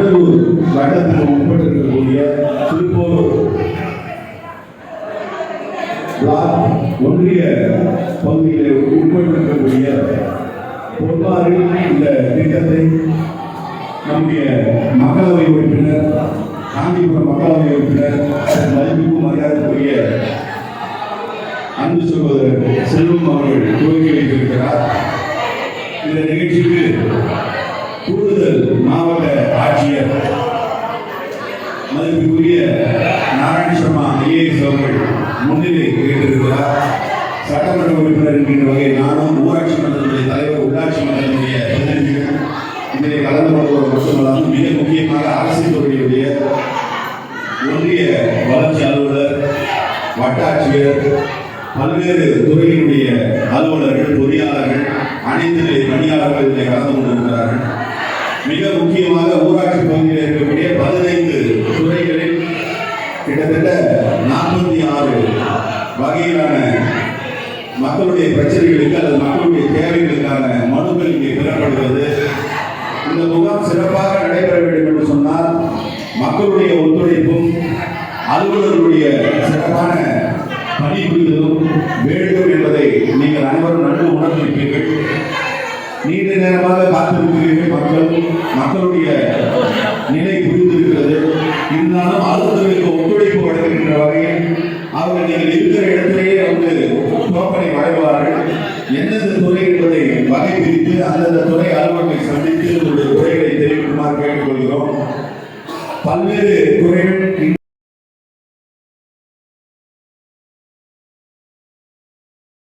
வண்டலூர் வட்டத்துக்கு உட்பட்டிருக்கக்கூடிய திருப்பூர் பிளாக் ஒன்றிய பகுதியில் உட்பட்டிருக்கக்கூடிய பொறுப்பாறு இந்த திட்டத்தை நம்முடைய மக்களவை உறுப்பினர் காஞ்சிபுரம் மக்களவை உறுப்பினர் மதிப்புக்கும் மரியாதைக்குரிய அன்பு சகோதரர் செல்வம் அவர்கள் துவங்கி அவர்கள் முன்னிலை கேட்டிருக்கிறார் சட்டமன்ற உறுப்பினர் என்கின்ற வகையில் நானும் ஊராட்சி மன்றத்தினுடைய தலைவர் உள்ளாட்சி மன்றத்தினுடைய பிரதிநிதிகள் கலந்து கொள்வது மட்டுமல்லாமல் மிக முக்கியமாக அரசு துறையுடைய ஒன்றிய வளர்ச்சி அலுவலர் வட்டாட்சியர் பல்வேறு துறையினுடைய அலுவலர்கள் பொறியாளர்கள் அனைத்து நிலை பணியாளர்கள் இதில் கலந்து கொண்டிருக்கிறார்கள். மிக முக்கியமாக ஊராட்சி வகையிலான மக்களுடைய பிரச்சனைகளுக்கு அல்லது மக்களுடைய தேவைகளுக்கான மனுக்கள் இங்கே பெறப்படுகிறது. இந்த முகாம் சிறப்பாக நடைபெற வேண்டும் என்று சொன்னால் மக்களுடைய ஒத்துழைப்பும் அலுவலர்களுடைய சிறப்பான பணிபுரிதலும் வேண்டும் என்பதை நீங்கள் அனைவரும் நன்கு உணர்ந்திருப்பீர்கள். நீண்ட நேரமாக காத்திருக்கிறீர்கள் மக்கள் மக்களுடைய நிலை புரிந்திருக்கிறது. இருந்தாலும் அலுவலர்களுக்கு ஒத்துழைப்பு வழங்குகின்ற வகையில் அவர்கள் நீங்கள் இருக்கிற இடத்திலேயே வந்து தோப்பனை வரைவார்கள் எந்தெந்த துறை என்பதை வகை பிரித்து அந்தந்த துறை அலுவலர்களை சந்தித்து உங்களுடைய துறைகளை தெரிவிக்குமாறு கேட்டுக்கொள்கிறோம். பல்வேறு